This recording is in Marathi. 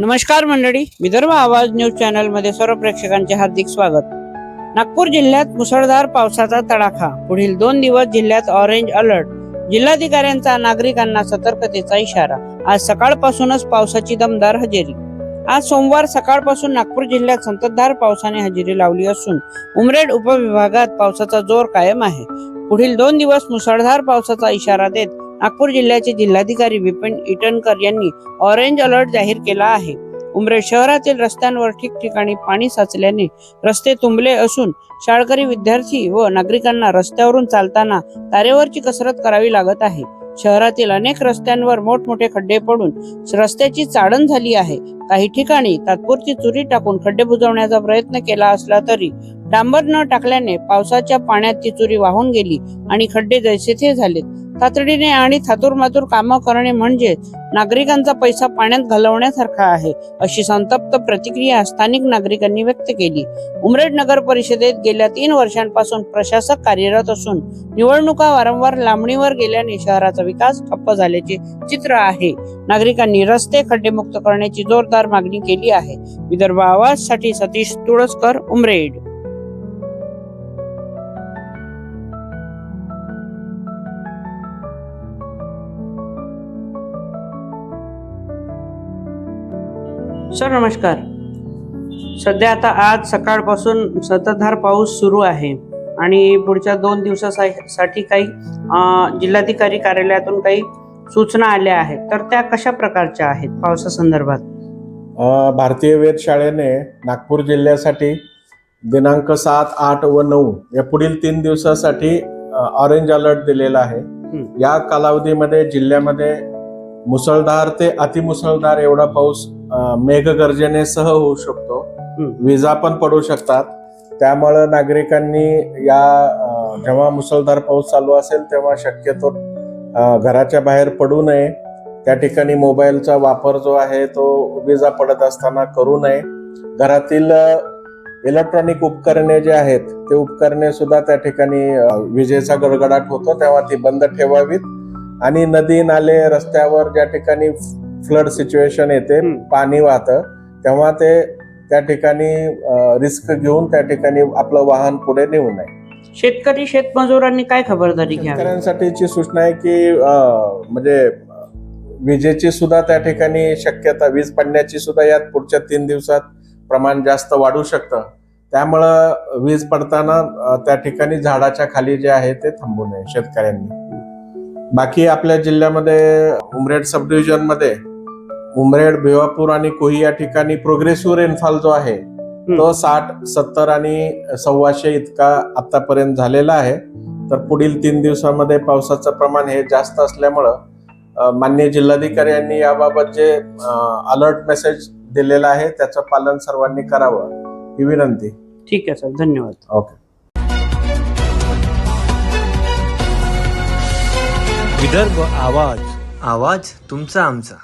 नमस्कार मंडळी विदर्भ आवाज न्यूज चॅनलमध्ये सर्व प्रेक्षकांचे हार्दिक स्वागत. नागपूर जिल्ह्यात मुसळधार पावसाचा तडाखा. पुढील दोन दिवस जिल्ह्यात ऑरेंज अलर्ट जिल्हाधिकाऱ्यांचा नागरिकांना सतर्कतेचा इशारा. आज सकाळपासूनच पावसाची दमदार हजेरी. आज सोमवार सकाळपासून नागपूर जिल्ह्यात संततधार पावसाने हजेरी लावली असून उमरेड उपविभागात पावसाचा जोर कायम आहे. पुढील दोन दिवस मुसळधार पावसाचा इशारा देत नागपूर जिल्ह्याचे जिल्हाधिकारी विपिन इटनकर यांनी ऑरेंज अलर्ट जाहीर केला आहे. उमरेड शहरातील रस्त्यांवर ठिकठिकाणी पाणी साचल्याने रस्ते तुंबले असून शाळकरी विद्यार्थी व नागरिकांना रस्त्यावरून चालताना तारेवरची कसरत करावी लागत आहे. शहरातील अनेक रस्त्यांवर मोठमोठे खड्डे पडून रस्त्याची चाळण झाली आहे. काही ठिकाणी तात्पुरती चुरी टाकून खड्डे बुजवण्याचा प्रयत्न केला असला तरी डांबर न टाकल्याने पावसाच्या पाण्यात ती चुरी वाहून गेली आणि खड्डे जैसे थे झालेत. तातडीने आणि थातूरमातूर कामं करणे म्हणजे नागरिकांचा पैसा पाण्यात घालवण्यासारखा आहे अशी संतप्त प्रतिक्रिया स्थानिक नागरिकांनी व्यक्त केली. उमरेड नगर परिषदेत गेल्या तीन वर्षांपासून प्रशासक कार्यरत असून निवडणुका वारंवार लांबणीवर गेल्याने शहराचा विकास ठप्प झाल्याचे चित्र आहे. नागरिकांनी रस्ते खड्डेमुक्त करण्याची जोरदार मागणी केली आहे. विदर्भ आवाजसाठी सतीश तुळसकर उमरेड. सर नमस्कार. सध्या आता आज सकाळपासून सततधार पाऊस सुरू आहे आणि पुढच्या दोन दिवसासाठी काही जिल्हाधिकारी कार्यालयातून काही सूचना आल्या आहेत. तर त्या कशा प्रकारच्या आहेत पावसासंदर्भात भारतीय वेधशाळेने नागपूर जिल्ह्यासाठी दिनांक सात आठ व नऊ या पुढील तीन दिवसासाठी ऑरेंज अलर्ट दिलेला आहे. या कालावधीमध्ये जिल्ह्यामध्ये मुसळधार ते अतिमुसळधार एवढा पाऊस मेघगर्जनेसह होऊ शकतो. विजा पण पडू शकतात. त्यामुळं नागरिकांनी या जेव्हा मुसळधार पाऊस चालू असेल तेव्हा शक्यतो घराच्या बाहेर पडू नये. त्या ठिकाणी मोबाईलचा वापर जो आहे तो विजा पडत असताना करू नये. घरातील इलेक्ट्रॉनिक उपकरणे जे आहेत ते उपकरणे सुद्धा त्या ठिकाणी विजेचा गडगडाट होतो. तेव्हा ती बंद ठेवावीत. आणि नदी नाले रस्त्यावर ज्या ठिकाणी फ्लड सिच्युएशन येते. पाणी वाहतं तेव्हा ते त्या ठिकाणी रिस्क घेऊन त्या ठिकाणी आपलं वाहन पुढे नेऊ नये. शेतकरी शेतमजुरांनी काय खबरदारी शेतकऱ्यांसाठीची सूचना आहे की म्हणजे विजेची सुद्धा त्या ठिकाणी शक्यता वीज पडण्याची सुद्धा यात पुढच्या तीन दिवसात प्रमाण जास्त वाढू शकतं. त्यामुळं वीज पडताना त्या ठिकाणी झाडाच्या खाली जे आहे ते थांबू नये शेतकऱ्यांनी. बाकी आपल्या जिल्ह्यामध्ये उमरेड सब डिव्हिजनमध्ये उमरेड भिवापूर आणि कोही या ठिकाणी प्रोग्रेसिव्ह रेनफॉल जो आहे तो साठ सत्तर आणि सव्वाशे इतका आतापर्यंत झालेला आहे. तर पुढील तीन दिवसामध्ये पावसाचं प्रमाण हे जास्त असल्यामुळं अ, माननीय जिल्हाधिकारी यांनी याबाबत जे अलर्ट मेसेज दिलेला आहे त्याचं पालन सर्वांनी करावं ही विनंती. ठीक आहे सर. धन्यवाद. ओके. विदर्भ आवाज आवाज तुमचा आमचा.